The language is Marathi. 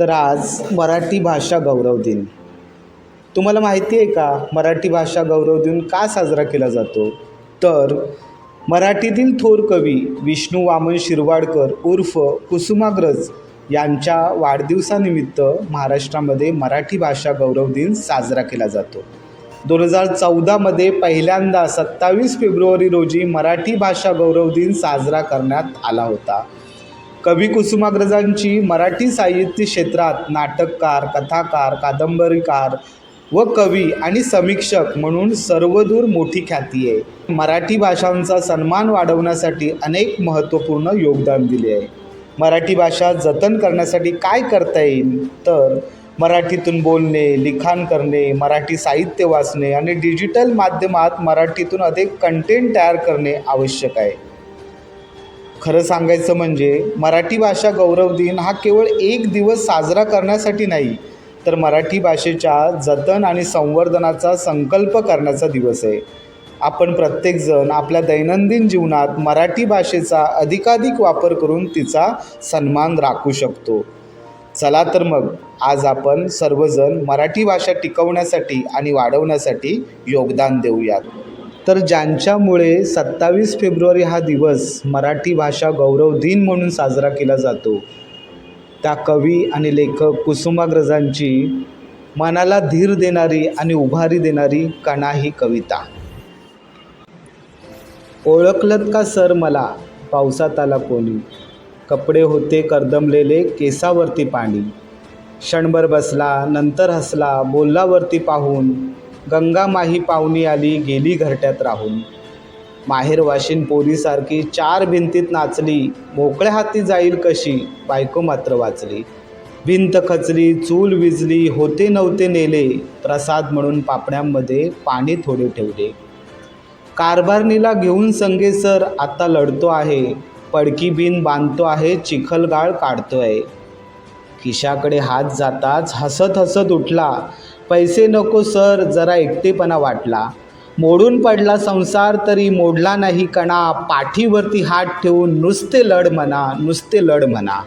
तर आज मराठी भाषा गौरव दिन. तुम्हाला माहिती आहे का मराठी भाषा गौरव दिन का साजरा केला जातो? तर मराठीतील थोर कवी विष्णू वामन शिरवाडकर उर्फ कुसुमाग्रज यांच्या वाढदिवसानिमित्त महाराष्ट्रामध्ये मराठी भाषा गौरव दिन साजरा केला जातो. दोन हजार चौदामध्ये पहिल्यांदा सत्तावीस फेब्रुवारी रोजी मराठी भाषा गौरव दिन साजरा करण्यात आला होता. कवी कुसुमाग्रजांची मराठी साहित्य क्षेत्रात नाटककार कथाकार कादंबरीकार व कवी आणि समीक्षक म्हणून सर्वदूर मोठी ख्याती आहे. मराठी भाषांचा सन्मान वाढवण्यासाठी अनेक महत्त्वपूर्ण योगदान दिले आहे. मराठी भाषा जतन करण्यासाठी काय करता येईल? तर मराठीतून बोलणे लिखाण करणे मराठी साहित्य वाचणे आणि डिजिटल माध्यमात मराठीतून अधिक कंटेंट तयार करणे आवश्यक आहे. खरं सांगायचं म्हणजे मराठी भाषा गौरव दिन हा केवळ एक दिवस साजरा करण्यासाठी नाही तर मराठी भाषेच्या जतन आणि संवर्धनाचा संकल्प करण्याचा दिवस आहे. आपण प्रत्येकजण आपल्या दैनंदिन जीवनात मराठी भाषेचा अधिकाधिक वापर करून तिचा सन्मान राखू शकतो. चला तर मग आज आपण सर्वजण मराठी भाषा टिकवण्यासाठी आणि वाढवण्यासाठी योगदान देऊयात. तर ज्यांच्यामुळे सत्तावीस फेब्रुवारी हा दिवस मराठी भाषा गौरव दिन म्हणून साजरा केला जातो त्या कवी आणि लेखक कुसुमाग्रजांची मनाला धीर देणारी आणि उभारी देणारी कणा ही कविता. ओळखलत का सर मला? पावसात आला कोणी. कपडे होते करदमलेले केसावरती पाणी. क्षणभर बसला नंतर हसला बोललावरती पाहून गंगा माही पाहुणी आली गेली घरट्यात राहून. माहेर वाशिन पोरीसारखी चार भिंतीत नाचली मोकळ्या हाती जाईल कशी बायको मात्र वाचली. भिंत खचली चूल विजली होते नव्हते नेले प्रसाद म्हणून पापण्यांमध्ये पाणी थोडे ठेवले. कारभारणीला घेऊन संगे सर आता लढतो आहे. पडकी बिन बांधतो आहे चिखलगाळ काढतो आहे खिशाकडे हात जाताच हसत हसत उठला. पैसे नको सर जरा एकटेपणा वाटला. मोडून पडला संसार तरी मोडला नाही कणा. पाठीवरती हात ठेवून नुसते लढ म्हणा नुसते लढ म्हणा.